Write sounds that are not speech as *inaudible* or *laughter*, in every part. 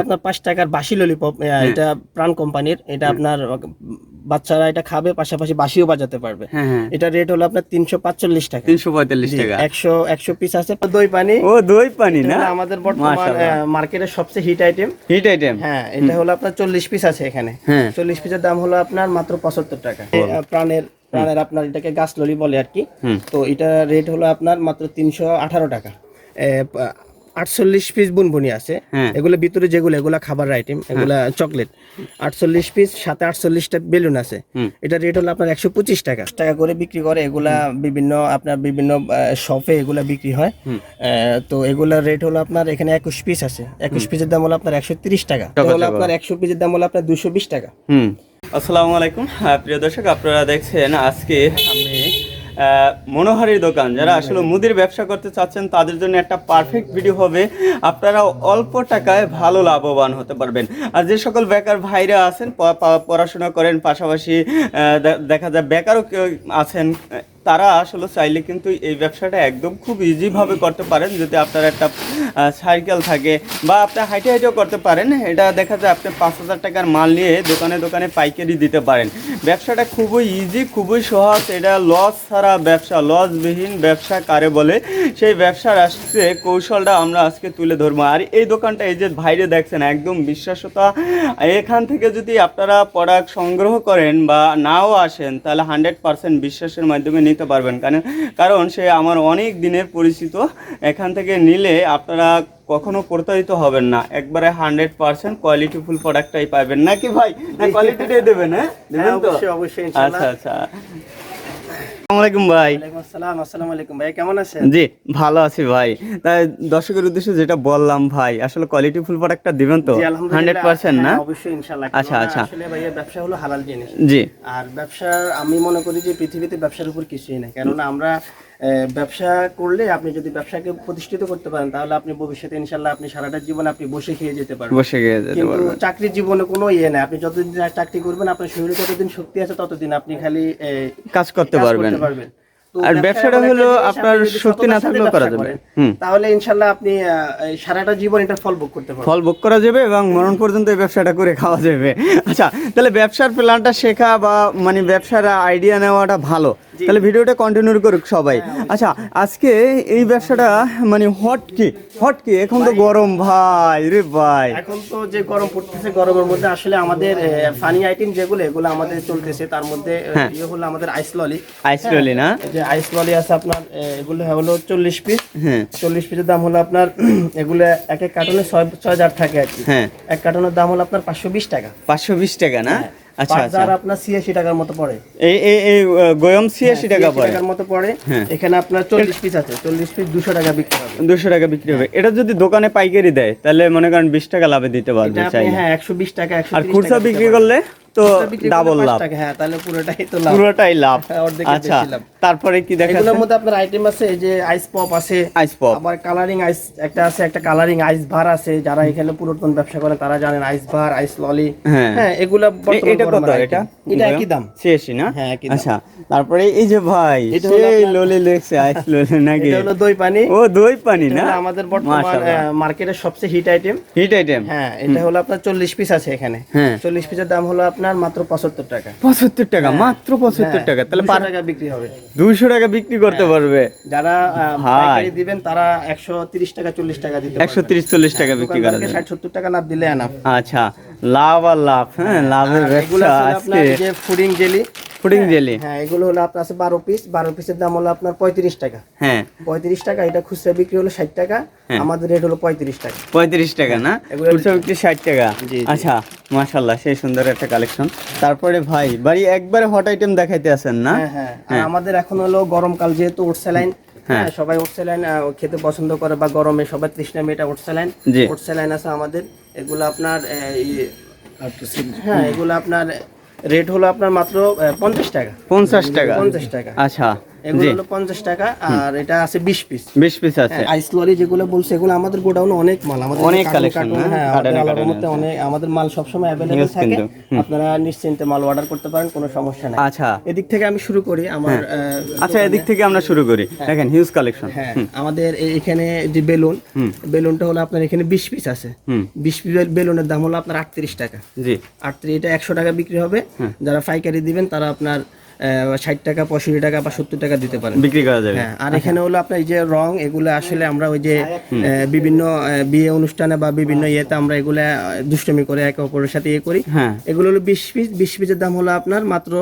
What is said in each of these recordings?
আপনার পাঁচ টাকার বাসি ললিপপ এটা প্রাণ কোম্পানির এটা আপনার বাচ্চারা এটা খাবে পাশাপাশি বাসিও বাজাতে পারবে। হ্যাঁ হ্যাঁ। এটা রেট হলো আপনার তিনশো পাঁচচল্লিশ টাকা। তিনশো পঁয়তাল্লিশ টাকা। একশো একশো পিস আছে দই পানি। ও দই পানি না? আমাদের বর্তমান মার্কেটের সবচেয়ে হিট আইটেম হিট আইটেম হ্যাঁ এটা হলো আপনার চল্লিশ পিস আছে এখানে। হ্যাঁ। চল্লিশ পিসের দাম হলো আপনার মাত্র পঁচাত্তর টাকা। প্রাণের প্রাণের আপনার এটাকে গাছ ললি বলে আর কি। তো এটা রেট হলো আপনার মাত্র তিনশো আঠারো টাকা। আটচল্লিশ পিস বুনবুনি আছে। হ্যাঁ। এগুলো ভিতরে যেগুলো এগুলো খাবার আইটেম এগুলা চকলেট আটচল্লিশ পিস সাথে আটচল্লিশটা বেলুন আছে। এটা রেট হলো আপনার একশো পঁচিশ টাকা। টাকা করে বিক্রি করে এগুলা বিভিন্ন আপনার বিভিন্ন শপে এগুলা বিক্রি হয়। আহ, তো এগুলা রেট হলো আপনার এখানে একুশ পিস আছে। একুশ পিসের দাম হলো আপনার একশো তিরিশ টাকা। হলো আপনার একশো পিসের দাম হলো আপনার দুশো বিশ টাকা। হুম। আসসালামু আলাইকুম। হ্যাঁ, প্রিয় দর্শক আপনারা দেখছেন আজকে আমি আহ, মনোহারীর দোকান যারা আসলে মুদির ব্যবসা করতে চাচ্ছেন তাদের জন্য একটা পারফেক্ট ভিডিও হবে। আপনারা অল্প টাকায় ভালো লাভবান হতে পারবেন। আর যে সকল বেকার ভাইরা আছেন পড়াশোনা করেন পাশাপাশি দেখা যায় বেকারও কেউ আছেন তারা আসলে চাইলে কিন্তু এই ব্যবসাটা একদম খুব ইজিভাবে করতে পারেন। যদি আপনার একটা সাইকেল থাকে বা আপনি হাইটে হাইটেও করতে পারেন। এটা দেখা যায় আপনি পাঁচ হাজার টাকার মাল নিয়ে দোকানে দোকানে পাইকারি দিতে পারেন। ব্যবসাটা খুবই ইজি খুবই সহজ। এটা লস ছাড়া ব্যবসা লসবিহীন ব্যবসা কারে বলে? সেই ব্যবসার আসছে, কৌশলটা আমরা আজকে তুলে ধরবো। আর এই দোকানটা এই যে বাইরে দেখছেন, একদম বিশ্বাসতা। এখান থেকে যদি আপনারা প্রোডাক্ট সংগ্রহ করেন বা নাও আসেন, তাহলে হান্ড্রেড পার্সেন্ট বিশ্বাসের মাধ্যমে নিতে পারবেন। কারণ কারণ সে আমার অনেক দিনের পরিচিত এখান থেকে নিলে আপনারা কখনো প্রতারিত হবেন না। একবারে হান্ড্রেড পার্সেন্ট কোয়ালিটি ফুল প্রোডাক্টটাই পাবেন। নাকি ভাই? না কোয়ালিটিটাই দেবেন হ্যাঁ? দেবেন তো? অবশ্যই আচ্ছা আচ্ছা। আলাইকুম ভাই। আসসালাম আসসালামু আলাইকুম ভাই কেমন আছেন? জি ভালো আছি ভাই। তাই দর্শকের উদ্দেশ্যে যেটা বললাম ভাই আসলে কোয়ালিটি ফুল প্রোডাক্টটা দিবেন তো? না? হ্যাঁ, অবশ্যই ইনশাআল্লাহ আচ্ছা, আচ্ছা। আসলে ব্যবসা হলো হালাল জিনিস। জি। আর ব্যবসা আমি মনে করি যে পৃথিবীতে ব্যবসার উপর কিছুই নাই। কেননা আমরা ব্যবসা করলে আপনি যদি ব্যবসাকে প্রতিষ্ঠিত করতে পারেন তাহলে আপনি ভবিষ্যতে ইনশাল্লাহ আপনি সারাটা জীবন আপনি বসে খেয়ে যেতে পারবেন। বসে খেয়ে যেতে কিন্তু পারবেন। চাকরির জীবনে কোনো ইয়ে নেই। আপনি যতদিন চাকরি করবেন আপনার শরীরে যতদিন শক্তি আছে ততদিন আপনি খালি কাজ করতে পারবেন। আর ব্যবসাটা হলো আপনার আপনি শক্তি না থাকলেও করা যাবে। তাহলে ইনশাল্লাহ আপনি সারাটা জীবন এটা ফল ভোগ করতে পারবেন। ফল ভোগ করা যাবে এবং মরণ পর্যন্ত এই ব্যবসাটা করে খাওয়া যাবে। আচ্ছা তাহলে ব্যবসার প্ল্যানটা শেখা বা মানে ব্যবসার আইডিয়া নেওয়াটা ভালো। তাহলে ভিডিওটা কন্টিনিউ করুক সবাই। আচ্ছা আজকে এই ব্যবসাটা মানে হট কি? হট কি? এখন তো গরম ভাই রে ভাই। এখন তো যে গরম পড়তেছে গরমের মধ্যে আসলে আমাদের ফানি আইটেম যেগুলো এগুলো আমাদের চলতেছে। তার মধ্যে হ্যাঁ। ইয়ে হলো আমাদের আইস ললি আইস ললি না? এই যে আইস ললি আছে আপনার এগুলো হলো চল্লিশ পিস হ্যাঁ। চল্লিশ পিসের দাম হলো আপনার *clears throat* এগুলো এক এক কার্টনে ছয় ছয় থাকে আর কি। হ্যাঁ। এক কার্টনের দাম হলো আপনার পাঁচশো বিশ টাকা। পাঁচশো বিশ টাকা না? আচ্ছা আচ্ছা। আপনার টাকার মতো পড়ে। এই এই এই গয়ম ছিয়াশি টাকা 86 পড়ে। টাকার মতো পড়ে। হ্যাঁ। এখানে আপনার চল্লিশ পিস আছে। চল্লিশ পিস দুশো টাকা বিক্রি হবে। দুশো টাকা বিক্রি হবে। এটা যদি দোকানে পাইকারি দেয় তাহলে মনে করেন বিশ টাকা লাভে দিতে পারবে হ্যাঁ একশো বিশ টাকা আর খুচরা বিক্রি করলে? তো ডাবল লাভ। হ্যাঁ তাহলে পুরোটাই তো লাভ। পুরোটাই লাভ। হ্যাঁ, আচ্ছা তারপরে কি দেখা এগুলোর মধ্যে আপনার আইটেম আছে এই যে আইস পপ আছে আইস পপ আবার কালারিং আইস একটা আছে একটা কালারিং আইস ভার আছে যারা এখানে পুরাতন ব্যবসা করেন তারা জানেন আইস ভার আইস ললি হ্যাঁ। হ্যাঁ এগুলা এটা কত এটা? এটা একই দাম। ছিয়াশি না হ্যাঁ, একই দাম। আচ্ছা তারপরে এই যে ভাই সেই ললি লেগছে আইস ললি নাকি? এটা হলো দই পানি। ও দই পানি না? আমাদের বর্তমান মার্কেটের সবচেয়ে হিট আইটেম হিট আইটেম হ্যাঁ এটা হলো আপনার চল্লিশ পিস আছে এখানে। হ্যাঁ। চল্লিশ পিসের দাম হলো আপনার মাত্র পঁচাত্তর টাকা। পঁচাত্তর টাকা মাত্র পঁচাত্তর হ্যাঁ, টাকা তাহলে পাঁচ টাকা বিক্রি হবে। দুইশো টাকা বিক্রি করতে পারবে। যারা পাইকারি দিবেন তারা একশো তিরিশ টাকা চল্লিশ টাকা দিতে একশো তিরিশ চল্লিশ টাকা বিক্রি করবে ষাট সত্তর টাকা লাভ দিলে আনা। আচ্ছা লাভ আর লাভ হ্যাঁ লাভের ব্যবসা আজকে যে ফুডিং জেলি পুডিং জেলি। হ্যাঁ এগুলো হলো আপনার আছে বারো পিস বারো পিসের দাম হলো আপনার পঁয়ত্রিশ টাকা। হ্যাঁ। পঁয়ত্রিশ টাকা এটা খুচরা বিক্রি হলো ষাট টাকা হ্যাঁ। আমাদের রেট হলো পঁয়ত্রিশ টাকা। পঁয়ত্রিশ টাকা না? খুচরা বিক্রি ষাট টাকা। আচ্ছা মাশাল্লাহ সেই সুন্দর একটা কালেকশন তারপরে ভাই বাড়ি একবারে হট আইটেম দেখাইতে আছেন না? হ্যাঁ হ্যাঁ আমাদের এখন হলো গরমকাল যেহেতু ওটস্যালাইন হ্যাঁ। সবাই লাইন খেতে পছন্দ করে বা গরমে সবাই তৃষ্ণা মেয়েটা ওটসেলাইন। ওটসেলাইন আছে আমাদের। এগুলো আপনার হ্যাঁ এগুলো আপনার রেট হলো আপনার মাত্র পঞ্চাশ টাকা। পঞ্চাশ টাকা। পঞ্চাশ টাকা। আচ্ছা। এগুলো হলো পঞ্চাশ টাকা আর এটা আছে বিশ পিস বিশ পিস আছে। আইস লরি যেগুলো বলছে এগুলো আমাদের গোডাউনে অনেক মাল আমাদের অনেক কার্টুন হ্যাঁ? হ্যাঁ অনেক আমাদের মাল সবসময় অ্যাভেলেবেল থাকে। আপনারা নিশ্চিন্তে মাল অর্ডার করতে পারেন কোনো সমস্যা নাই। আচ্ছা। এদিক থেকে আমি শুরু করি আমার আচ্ছা এদিক থেকে আমরা শুরু করি। দেখেন হিউজ কালেকশন হ্যাঁ আমাদের এখানে যে বেলুন বেলুনটা হলো আপনার এখানে বিশ পিস আছে। বিশ পিস বেলুনের দাম হলো আপনার আটত্রিশ টাকা। জি। আটত্রিশ এটা একশো টাকা বিক্রি হবে। যারা পাইকারি দিবেন তারা আপনার ষাট টাকা পঁয়ষট্টি টাকা বা সত্তর টাকা দিতে পারেন। বিক্রি করা যাবে। হ্যাঁ আর এখানে হলো আপনার এই যে রং এগুলো আসলে আমরা ওই যে বিভিন্ন বিয়ে অনুষ্ঠানে বা বিভিন্ন ইয়েতে আমরা এগুলা দুষ্টমি করে একে অপরের সাথে ইয়ে করি। হ্যাঁ। এগুলো হলো বিশ পিস বিশ পিসের দাম হলো আপনার মাত্র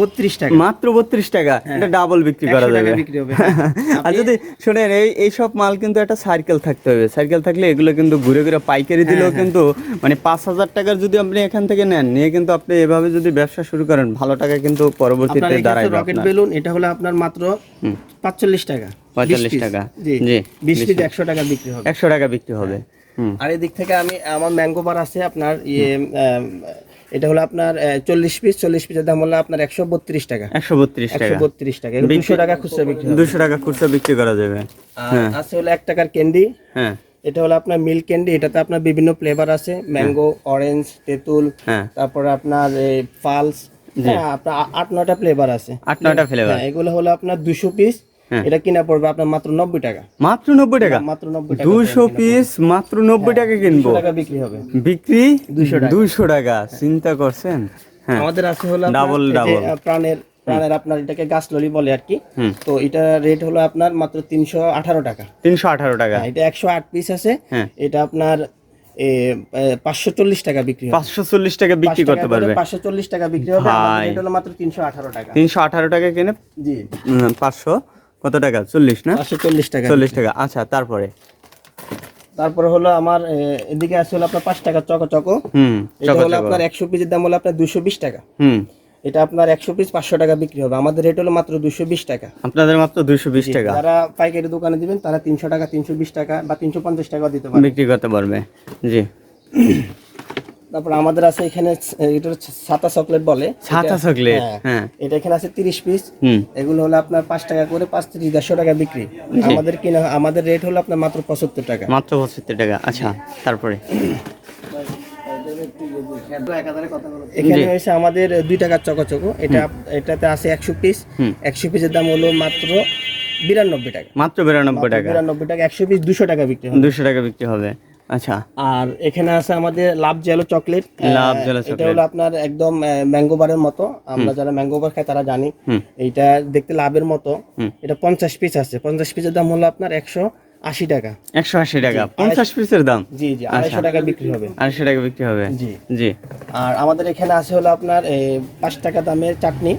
বত্রিশ টাকা। মাত্র বত্রিশ টাকা? এটা ডাবল বিক্রি করা যাবে। বিক্রি হবে *laughs* আর যদি শোনেন এই এই সব মাল কিন্তু একটা সার্কেল থাকতে হবে। সার্কেল থাকলে এগুলো কিন্তু ঘুরে ঘুরে পাইকারি হ্যাঁ, দিলেও কিন্তু মানে পাঁচ হাজার টাকার যদি আপনি এখান থেকে নেন নিয়ে কিন্তু আপনি এভাবে যদি ব্যবসা শুরু করেন ভালো টাকা কিন্তু পরবর্তীতে দাঁড়ায় রকেট বেলুন এটা হলো আপনার মাত্র পাঁচচল্লিশ টাকা। 45 20 piece। টাকা। জি। বিশ পিস একশো টাকা বিক্রি হবে। একশো টাকা বিক্রি হবে। আর এদিক থেকে আমি আমার ম্যাঙ্গো বার আছে আপনার ইয়ে এটা হলো আপনার চল্লিশ পিস চল্লিশ পিসের দাম হলো আপনার একশো বত্রিশ টাকা। একশো বত্রিশ একশো টাকা। বত্রিশ টাকা দুশো টাকা খুচরা বিক্রি দুশো টাকা খুচরা বিক্রি করা যাবে। আছে হলো এক টাকার ক্যান্ডি হ্যাঁ। এটা হলো আপনার মিল্ক ক্যান্ডি এটাতে আপনার বিভিন্ন ফ্লেভার আছে। ম্যাঙ্গো অরেঞ্জ তেঁতুল হ্যাঁ। তারপরে আপনার ফালস হ্যাঁ আপনার আট নয়টা ফ্লেভার আছে। আট নয়টা ফ্লেভার হ্যাঁ এগুলো হলো আপনার দুশো পিস হ্যাঁ। এটা কিনা পড়বে আপনার মাত্র নব্বই টাকা। মাত্র নব্বই টাকা? মাত্র নব্বই দুশো পিস মাত্র নব্বই টাকা কিনবো। টাকা বিক্রি হবে। বিক্রি? দুইশো টাকা। চিন্তা করছেন? হ্যাঁ। আমাদের আছে হলো double. আহ, প্রাণের প্রাণের আপনার এটাকে গাছ ললি বলে আর কি। তো এটা রেট হলো আপনার মাত্র তিনশো আঠারো টাকা। তিনশো আঠারো টাকা। এটা একশো আট পিস আছে। হ্যাঁ। এটা আপনার পাঁচশো চল্লিশ টাকা বিক্রি পাঁচশো চল্লিশ টাকা বিক্রি করতে পারবে। পাঁচশো চল্লিশ টাকা বিক্রি হবে। রেট হলো মাত্র তিনশো আঠারো টাকা। তিনশো আঠারো টাকা কিনে? জি। পাঁচশো। কত টাকা? চল্লিশ না? চল্লিশ টাকা। চল্লিশ টাকা। আচ্ছা তারপরে? তারপরে হলো আমার এদিকে আছে হলো আপনার পাঁচ টাকা চকো চকো। হুম এটা হলো আপনার একশো পিসের দাম হলো আপনার দুশো বিশ টাকা। হুম। এটা আপনার একশো পিস পাঁচশো টাকা বিক্রি হবে। আমাদের রেট হলো মাত্র দুশো বিশ টাকা। আপনাদের মাত্র দুইশো বিশ টাকা? যারা পাইকারি দোকানে দিবেন তারা তিনশো টাকা তিনশো বিশ টাকা বা তিনশো পঞ্চাশ টাকা দিতে পারে বিক্রি করতে পারবে। জি। তারপর আমাদের আছে এখানে এটা ছাতা চকলেট বলে। ছাতা চকলেট হ্যাঁ। হ্যাঁ। এটা এখানে আছে তিরিশ পিস। এগুলো হলো আপনার পাঁচ টাকা করে পাঁচ তিরিশ দেড়শো টাকা বিক্রি। আমাদের কিনা আমাদের রেট হলো আপনার মাত্র পঁচাত্তর টাকা। মাত্র পঁচাত্তর টাকা আচ্ছা তারপরে? এখানে আমাদের দুই টাকার চকচকো। এটা এটাতে আছে একশো পিস। একশো পিসের দাম হলো মাত্র বিরানব্বই টাকা। মাত্র বিরানব্বই টাকা। বিরানব্বই টাকা একশো পিস দুশো টাকা বিক্রি দুশো টাকা বিক্রি হবে। আচ্ছা। আর এখানে আছে আমাদের love jello chocolate. Love jello এটা হলো আপনার একদম ম্যাঙ্গো বারের মতো। আমরা যারা ম্যাঙ্গো বার খাই তারা জানি। এইটা দেখতে লাভের মতো। এটা পঞ্চাশ পিস আছে। পঞ্চাশ পিসের দাম হলো আপনার একশো আশি টাকা। একশো আশি টাকা। পঞ্চাশ পিসের দাম? জি জি আড়াইশো টাকা বিক্রি হবে। আড়াইশো টাকা বিক্রি হবে। জি। জি। আর আমাদের এখানে আছে হলো আপনার পাঁচ টাকা দামের চাটনি।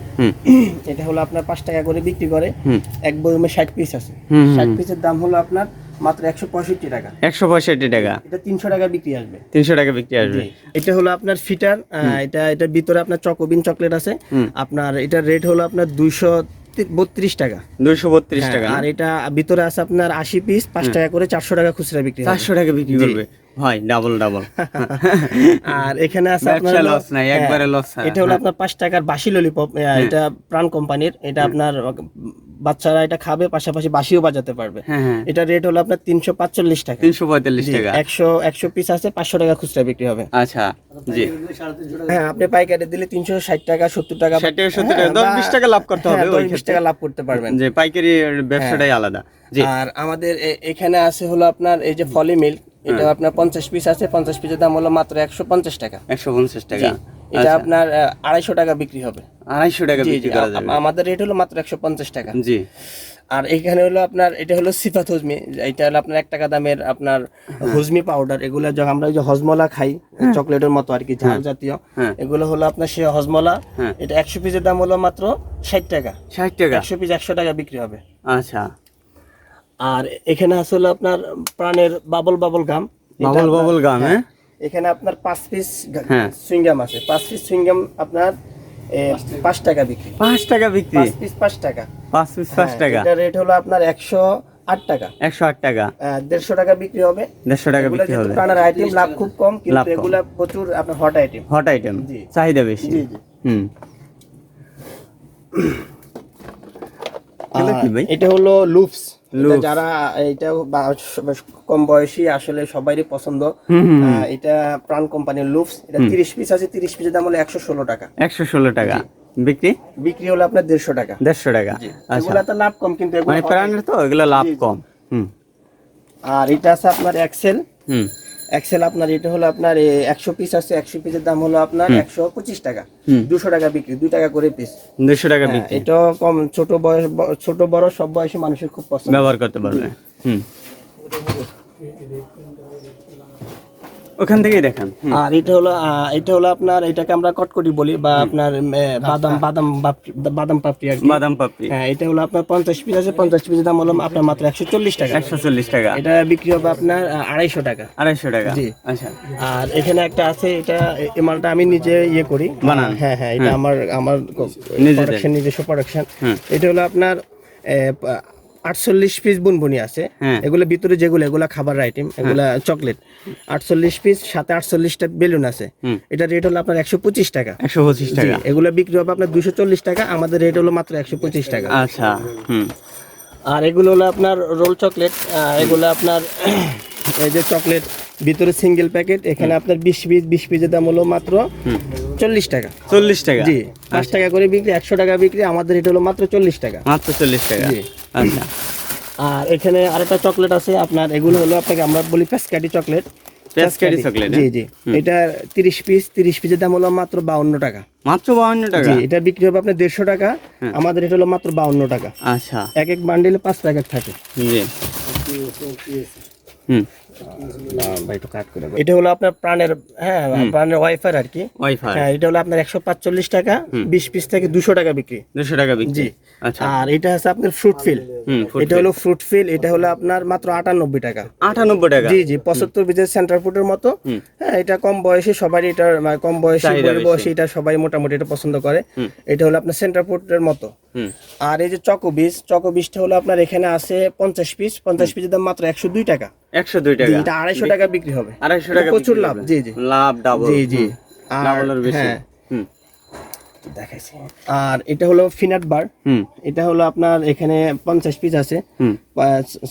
এটা হলো আপনার পাঁচ টাকা করে বিক্রি করে। এক বয়মে ষাট পিস আছে। ষাট পিসের দাম হলো আপনার মাত্র একশো পঁয়ষট্টি টাকা। একশো পঁয়ষট্টি টাকা। এটা তিনশো টাকা বিক্রি আসবে। তিনশো টাকা বিক্রি আসবে। এটা হলো আপনার ফিটার এটা এটার ভিতরে আপনার চকোবিন চকলেট আছে। আপনার এটার রেট হলো আপনার দুইশো বত্রিশ টাকা। দুইশো বত্রিশ হ্যাঁ, টাকা। আর এটা ভিতরে আছে আপনার আশি পিস পাঁচ টাকা করে চারশো টাকা খুচরা বিক্রি হবে। চারশো টাকা বিক্রি করবে। হয় ডাবল ডাবল আর এখানে আছে আপনার লস নাই একবারে হ্যাঁ, লস এটা হলো আপনার পাঁচ টাকার বাসি ললিপপ এটা প্রাণ কোম্পানির এটা আপনার বাচ্চারা এটা খাবে পাশাপাশি বাসিও বাজাতে পারবে। হ্যাঁ হ্যাঁ। এটা রেট হলো আপনার তিনশো পাঁচচল্লিশ টাকা। তিনশো পঁয়তাল্লিশ টাকা। একশো একশো পিস আছে পাঁচশো টাকা খুচরা বিক্রি হবে। আচ্ছা জি। হ্যাঁ আপনি পাইকারি দিলে তিনশো ষাট টাকা সত্তর টাকা ষাট টাকা, 70 টাকা, হ্যাঁ, 10 20 টাকা লাভ করতে হবে হ্যাঁ, ওই 10 20 টাকা লাভ করতে পারবেন। যে পাইকারি ব্যবসাটাই আলাদা। জি। আর আমাদের এখানে আছে হলো আপনার এই যে ফলি মিল্ক এটা হ্যাঁ। আপনার পঞ্চাশ পিস আছে পঞ্চাশ পিসের দাম হলো মাত্র একশো পঞ্চাশ টাকা। একশো পঞ্চাশ টাকা। এটা আপনার আহ, আড়াইশো টাকা বিক্রি হবে। আড়াইশো টাকা বিক্রি করা যাবে। আমাদের রেট হলো মাত্র একশো পঞ্চাশ টাকা। জি। আর এখানে হলো আপনার এটা হলো সিফাত হজমি এটা হলো আপনার এক টাকা দামের আপনার হজমি পাউডার এগুলো যখন আমরা যে হজমলা খাই চকলেটের মতো আর কি ঝাল জাতীয় হ্যাঁ। এগুলো হলো আপনার সে হজমলা। হ্যাঁ। এটা একশো পিসের দাম হলো মাত্র ষাট টাকা। ষাট টাকা। একশো পিস একশো টাকা বিক্রি হবে। আচ্ছা। আর এখানে আসলে আপনার প্রাণের bubble bubble gum. Bubble bubble gum হ্যাঁ এখানে আপনার পাঁচ পিস হ্যাঁ। সুইংগাম আছে। পাঁচ পিস সুইংগাম আপনার পাঁচ টাকা বিক্রি। পাঁচ টাকা বিক্রি? পাঁচ পিস পাঁচ টাকা। পাঁচ পিস পাঁচ হ্যাঁ, টাকা। এটা রেট হলো আপনার একশো আট টাকা। একশো আট টাকা। আহ, দেড়শো টাকা বিক্রি হবে। দেড়শো টাকা বিক্রি হবে। প্রাণের আইটেম লাভ খুব কম কিন্তু এগুলা প্রচুর আপনার হট আইটেম হট আইটেম চাহিদা বেশি। হুম। কি ভাই? এটা হলো লুপস যারা এটা কম বয়সী আসলে সবারই পছন্দ। এটা প্রাণ কোম্পানির লুপস এটা তিরিশ পিস আছে তিরিশ পিসের দাম হলো একশো ষোলো টাকা। একশো ষোলো টাকা। বিক্রি? বিক্রি হলো আপনার দেড়শো টাকা। দেড়শো টাকা। আচ্ছা। তো লাভ কম কিন্তু এগুলো মানে প্রাণের তো এগুলো লাভ কম। হুম। আর এটা আছে আপনার এক্সেল। হুম। এক্সেল আপনার এটা হলো আপনার একশো পিস আছে একশো পিসের দাম হলো আপনার একশো পঁচিশ টাকা। দুশো টাকা বিক্রি দুই টাকা করে পিস দুশো টাকা বিক্রি। এটা কম ছোট বয়স ছোট বড় সব বয়সী মানুষের খুব পছন্দ। ব্যবহার করতে পারবে। হুম। ওখান থেকেই দেখান আর এটা হলো এটা হলো আপনার এটাকে আমরা কটকটি বলি বা আপনার বাদাম বাদাম বাদাম পাপড়ি আর বাদাম পাপড়ি। হ্যাঁ এটা হলো আপনার পঞ্চাশ পিস আছে পঞ্চাশ পিসের দাম হলো আপনার মাত্র একশো চল্লিশ টাকা। একশো চল্লিশ টাকা। এটা বিক্রি হবে আপনার আড়াইশো টাকা। আড়াইশো টাকা। জি। আচ্ছা। আর এখানে একটা আছে এটা এই মালটা আমি নিজে ইয়ে করি। বানান? হ্যাঁ হ্যাঁ এটা আমার আমার? প্রোডাকশন নিজস্ব প্রোডাকশন এটা হলো আপনার আটচল্লিশ পিস বুনবুনি আছে। হ্যাঁ। এগুলো ভিতরে যেগুলো এগুলো খাবার আইটেম এগুলো চকলেট আটচল্লিশ পিস সাথে আটচল্লিশটা বেলুন আছে। এটা রেট হলো আপনার একশো পঁচিশ টাকা। একশো পঁচিশ টাকা। এগুলো বিক্রি হবে আপনার দুশো চল্লিশ টাকা আমাদের রেট হলো মাত্র একশো পঁচিশ টাকা। আচ্ছা আর এগুলো হলো আপনার রোল চকলেট এগুলো আপনার এই যে চকলেট ভিতরে সিঙ্গেল প্যাকেট এখানে আপনার বিশ পিস বিশ পিসের দাম হলো মাত্র চল্লিশ টাকা। চল্লিশ টাকা? জি পাঁচ টাকা করে বিক্রি একশো টাকা বিক্রি আমাদের এটা হলো মাত্র চল্লিশ টাকা। মাত্র চল্লিশ টাকা? জি। আচ্ছা। আর এখানে আরেকটা চকলেট আছে আপনার এগুলো হলো আপনাকে আমরা বলি পেসকাটি চকলেট চকলেট, জি হ্যাঁ? জি এটা তিরিশ পিস তিরিশ পিসের দাম হলো মাত্র বাউন্ন টাকা। মাত্র বাউন্ন টাকা? এটা বিক্রি হবে আপনার দেড়শো টাকা। আমাদের এটা হলো মাত্র বাউন্ন টাকা। আচ্ছা। এক এক বান্ডিলে পাঁচ প্যাকেট থাকে। জি। হুম। এটা হলো আপনার প্রাণের হ্যাঁ প্রাণের ওয়াইফাই আর কি। হ্যাঁ এটা হলো আপনার একশো পাঁচচল্লিশ টাকা বিশ পিস থেকে দুশো টাকা বিক্রি। দুশো টাকা বিক্রি। জি। আচ্ছা। আর এটা আছে আপনার ফ্রুট ফিল। এটা হলো ফ্রুট ফিল এটা হলো আপনার মাত্র আটানব্বই টাকা। আটানব্বই টাকা। জি জি পঁচাত্তর বিজের সেন্টার ফুডের মতো। হ্যাঁ এটা কম বয়সী সবারই এটা মানে কম বয়সী বয়সী এটা সবাই মোটামুটি এটা পছন্দ করে। এটা হলো আপনার সেন্টার ফুডের মতো। আর এই যে চকো বীজ চকো বীজটা হলো আপনার এখানে আছে পঞ্চাশ পিস। পঞ্চাশ পিসের দাম মাত্র একশো দুই টাকা। একশো দুই টাকা। এটা আড়াইশো টাকা বিক্রি হবে। আড়াইশো টাকা প্রচুর লাভ। জি জি। লাভ ডাবল জি জি। আর ডাবলের বেশি। হুম। দেখাইছি। আর এটা হলো ফিনাট বার হুম। এটা হলো আপনার এখানে পঞ্চাশ পিস আছে।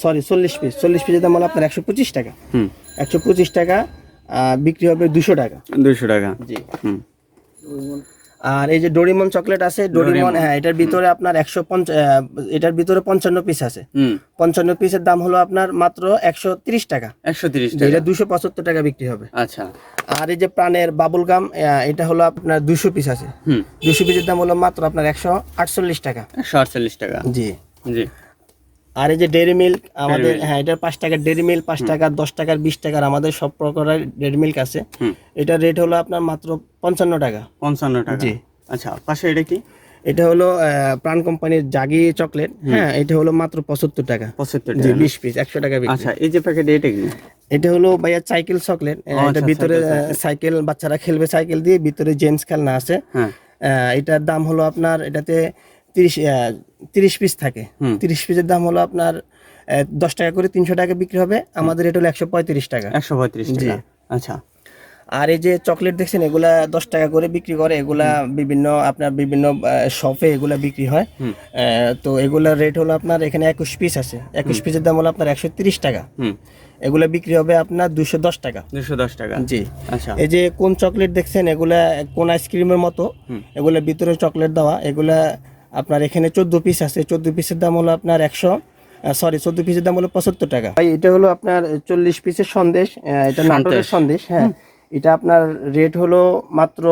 সরি চল্লিশ পিস চল্লিশ পিসের দাম হলো আপনার একশো পঁচিশ টাকা। হুম। একশো পঁচিশ টাকা বিক্রি হবে দুশো টাকা। দুইশো টাকা। জি। আর এই যে ডোরিমন চকলেট আছে ডোরিমন। হ্যাঁ এটার ভিতরে আপনার একশো পঞ্চাশ এটার ভিতরে পঞ্চান্ন পিস আছে। পঞ্চান্ন পিসের দাম হলো আপনার মাত্র একশো তিরিশ টাকা। একশো তিরিশ টাকা। এটা দুশো পঁচাত্তর টাকা বিক্রি হবে। আচ্ছা। আর এই যে প্রাণের বাবুল গাম এটা হলো আপনার দুশো পিস আছে। হুম। দুশো পিসের দাম হলো মাত্র আপনার একশো আটচল্লিশ টাকা। একশো আটচল্লিশ টাকা। জি। জি। আর এই যে ডেয়ারি মিল্ক আমাদের হ্যাঁ এটা পাঁচ টাকার ডেয়ারি মিল্ক পাঁচ টাকার দশ টাকার বিশ টাকার আমাদের সব প্রকারের ডেয়ারি মিল্ক আছে। এটার রেট হলো আপনার মাত্র পঞ্চান্ন টাকা। পঞ্চান্ন টাকা। জি। আচ্ছা পাশে এটা কি? এটা হলো প্রাণ কোম্পানির জাগি চকলেট। হ্যাঁ এটা হলো মাত্র পঁচাত্তর টাকা। পঁচাত্তর জি বিশ পিস একশো টাকা আচ্ছা এই যে প্যাকেট এটা কি? এটা হলো ভাইয়া সাইকেল চকলেট। এটা আচ্ছা, ভিতরে সাইকেল বাচ্চারা খেলবে সাইকেল দিয়ে ভিতরে জেন্টস খেলনা আছে। হ্যাঁ। এটার দাম হলো আপনার এটাতে তিরিশ তিরিশ পিস থাকে। তিরিশ পিসের দাম হলো আপনার দশ টাকা করে তিনশো টাকা বিক্রি হবে। আমাদের এটা হলো একশো পঁয়ত্রিশ টাকা। একশো পঁয়ত্রিশ জি। আচ্ছা। আর এই যে চকলেট দেখছেন এগুলা দশ টাকা করে বিক্রি করে। এগুলা বিভিন্ন আপনার বিভিন্ন শপে এগুলা বিক্রি হয়। তো এগুলার রেট হলো আপনার এখানে একুশ পিস আছে। একুশ পিসের দাম হলো আপনার একশো তিরিশ টাকা। এগুলা বিক্রি হবে আপনার দুশো দশ টাকা। দুশো দশ টাকা। জি। আচ্ছা। এই যে কোন চকলেট দেখছেন এগুলা কোন আইসক্রিমের মতো। এগুলা ভিতরে চকলেট দেওয়া। এগুলা আপনার এখানে চোদ্দ পিস আছে। চোদ্দ পিসের দাম হলো আপনার একশো সরি চোদ্দ পিসের দাম হলো পঁচাত্তর টাকা। ভাই এটা হলো আপনার চল্লিশ পিসের সন্দেশ আহ, এটা নাটোরের সন্দেশ হ্যাঁ। এটা আপনার রেট হলো মাত্র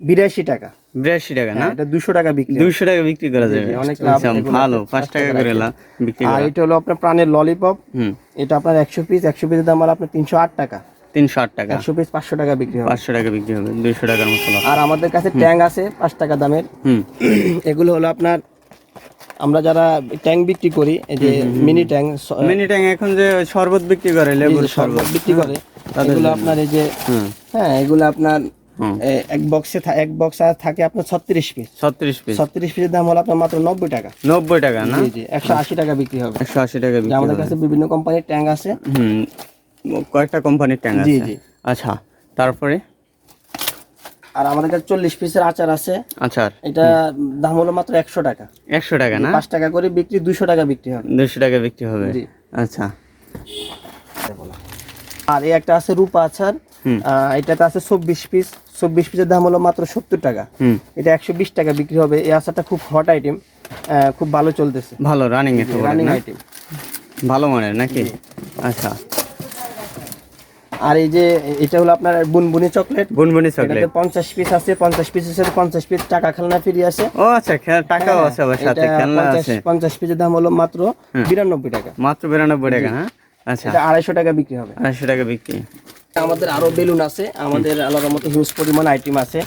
বিরাশি টাকা। বিরাশি টাকা না? হ্যাঁ, এটা দুশো টাকা বিক্রি। দুইশো টাকা বিক্রি করা যাবে। অনেক লাভ আচ্ছা, ভালো পাঁচ টাকা করে লাভ বিক্রি আর এটা হলো আপনার প্রাণের ললিপপ হুম। এটা আপনার একশো পিস একশো পিসের দাম হলো আপনার তিনশো আট টাকা। তিনশো আট টাকা। একশো পিস পাঁচশো টাকা বিক্রি হবে। পাঁচশো টাকা বিক্রি হবে দুইশো টাকার মশলা আর আমাদের কাছে ট্যাং আছে পাঁচ টাকা দামের। হুম। এগুলো হলো আপনার আমরা যারা ট্যাঙ্ক বিক্রি করি এই যে মিনি ট্যাঙ্ক মিনি ট্যাং এখন যে শরবত বিক্রি করে লেবুর শরবত বিক্রি করে এগুলো আপনার এই যে হ্যাঁ এগুলো আপনার এক বক্সে এক বক্স থাকে আপনার ছত্রিশ পিস ছত্রিশ পিস ছত্রিশ পিসের দাম হলো আপনার মাত্র নব্বই টাকা। নব্বই টাকা না? জি একশো আশি টাকা বিক্রি হবে। একশো আশি টাকা আমাদের কাছে বিভিন্ন কোম্পানির ট্যাঙ্ক আছে। হুম। কয়েকটা কোম্পানির ট্যাং জি, আছে। জি। আচ্ছা তারপরে? আর আমাদের কাছে চল্লিশ পিসের আচার আছে। আচ্ছা এটা দাম হলো মাত্র একশো টাকা। একশো টাকা না? পাঁচ টাকা করে বিক্রি দুশো টাকা বিক্রি হবে। দুশো টাকা বিক্রি হবে। জি। আচ্ছা। আর এই একটা আছে রূপা আচার। এটাতে আছে চব্বিশ পিস চব্বিশ পিসের দাম হলো মাত্র সত্তর টাকা। হুম। এটা একশো বিশ টাকা বিক্রি হবে। এই আচারটা খুব হট আইটেম খুব ভালো চলতেছে। ভালো রানিং রানিং আইটেম ভালো মানের নাকি? আচ্ছা। আর এই যে এটা হলো আপনার বুনবুনি চকলেট। বুনবুনি চকলেট। এটাতে পঞ্চাশ পিস আছে পঞ্চাশ পিসের সাথে পঞ্চাশ পিস টাকা খেলনা ফ্রি আছে। ও আচ্ছা খে- টাকাও আছে আবার সাথে হ্যাঁ, খেলনা আছে। পঞ্চাশ পিসের দাম হলো মাত্র বিরানব্বই টাকা। মাত্র বিরানব্বই টাকা হ্যাঁ? আচ্ছা। এটা আড়াইশো টাকা বিক্রি হবে। আড়াইশো টাকা বিক্রি। আমাদের আরও বেলুন আছে আমাদের আলাদা মতো হিউজ পরিমাণ আইটেম আছে।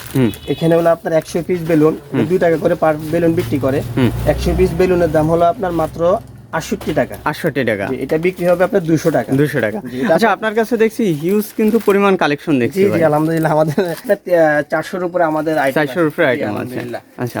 এখানে হলো আপনার একশো পিস বেলুন দুই টাকা করে পার বেলুন বিক্রি করে। একশো পিস বেলুনের দাম হলো আপনার মাত্র আটষট্টি টাকা। আটষট্টি টাকা। এটা বিক্রি হবে আপনার দুশো টাকা। দুশো টাকা। আচ্ছা আপনার কাছে দেখছি হিউজ কিন্তু পরিমাণ কালেকশন দেখছি জি আলহামদুলিল্লাহ আমাদের চারশোর উপরে আমাদের আইটেম চারশোর উপরে আইটেম আছে। আচ্ছা।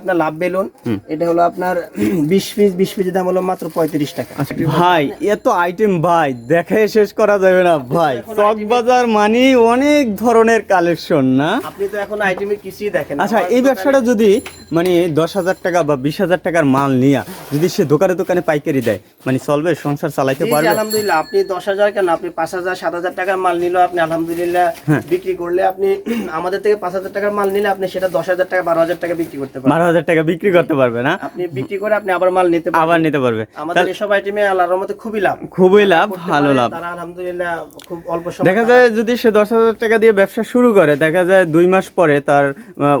আপনার লাভ বেলুন এটা হলো আপনার *clears throat* বিশ পিস বিশ পিসের দাম হলো মাত্র পঁয়ত্রিশ টাকা। আচ্ছা ভাই এত আইটেম ভাই দেখাই শেষ করা যাবে না ভাই। চক বাজার মানে অনেক ধরনের কালেকশন না? আপনি তো এখন আইটেমের কিছুই দেখেন আচ্ছা এই ব্যবসাটা যদি মানে দশ হাজার টাকা বা বিশ হাজার টাকার মাল নিয়ে যদি সে দোকানে দোকানে পাইকারি দেয়। মানে চলবে সংসার চালাইতে পারবে? আলহামদুলিল্লাহ আপনি দশ হাজার কেন? আপনি পাঁচ হাজার সাত হাজার টাকার মাল নিলেও আপনি আলহামদুলিল্লাহ হ্যাঁ। বিক্রি করলে আপনি *clears throat* আমাদের থেকে পাঁচ হাজার টাকার মাল নিলে আপনি সেটা দশ হাজার টাকা বারো হাজার টাকা বিক্রি করতে পারবেন। বারো হাজার টাকা বিক্রি করতে পারবে না? আপনি বিক্রি করে আপনি আবার মাল নিতে আবার নিতে পারবে। আমাদের এসব আইটেমে আল্লাহর রহমতে খুবই লাভ। খুবই লাভ ভালো লাভ। তারা আলহামদুলিল্লাহ খুব অল্প সময় দেখা যায় যদি সে দশ হাজার টাকা দিয়ে ব্যবসা শুরু করে দেখা যায় দুই মাস পরে তার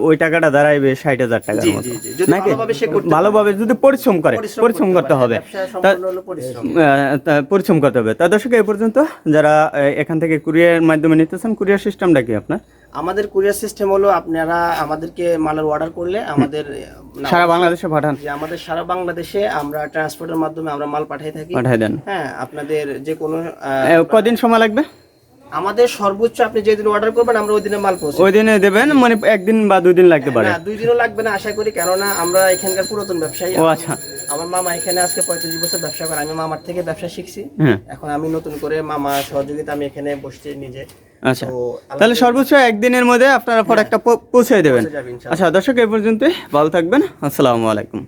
ওই টাকাটা দাঁড়াইবে ষাট হাজার। যদি নাকি? ভালোভাবে সে করতে ভালোভাবে যদি পরিশ্রম করে পরিশ্রম করতে হবে। পরিশ্রম। করতে হবে। তা দর্শক এই পর্যন্ত যারা এখান থেকে কুরিয়ার মাধ্যমে নিতেছেন কুরিয়ার সিস্টেমটা কি আপনার? আমাদের কুরিয়ার সিস্টেম হলো আপনারা আমাদেরকে মালের অর্ডার করলে আমাদের সারা বাংলাদেশে পাঠান। আমাদের সারা বাংলাদেশে আমরা ট্রান্সপোর্টের মাধ্যমে আমরা মাল পাঠাই থাকি। পাঠাই দেন। হ্যাঁ আপনাদের যে কোনো কদিন সময় লাগবে? আমাদের সর্বোচ্চ আপনি যেদিন অর্ডার করবেন আমরা ওই দিনে মাল পৌঁছে ওই দিনে দেবেন মানে একদিন বা দুই দিন লাগতে পারে। না দুই দিনও লাগবে না আশা করি। কেননা আমরা এখানকার পুরাতন ব্যবসায়ী। ও আচ্ছা। আমার মামা এখানে আজকে পঁয়ত্রিশ বছর ব্যবসা করে আমি মামার থেকে ব্যবসা শিখছি। হ্যাঁ। এখন আমি নতুন করে মামা সহযোগিতা আমি এখানে বসছি নিজে। আচ্ছা। তাহলে সর্বোচ্চ একদিনের মধ্যে আপনারা পৌঁছে দেবেন। পৌঁছে ইনশাআল্লাহ। আচ্ছা দর্শক এই পর্যন্ত ভালো থাকবেন। আসসালামু আলাইকুম।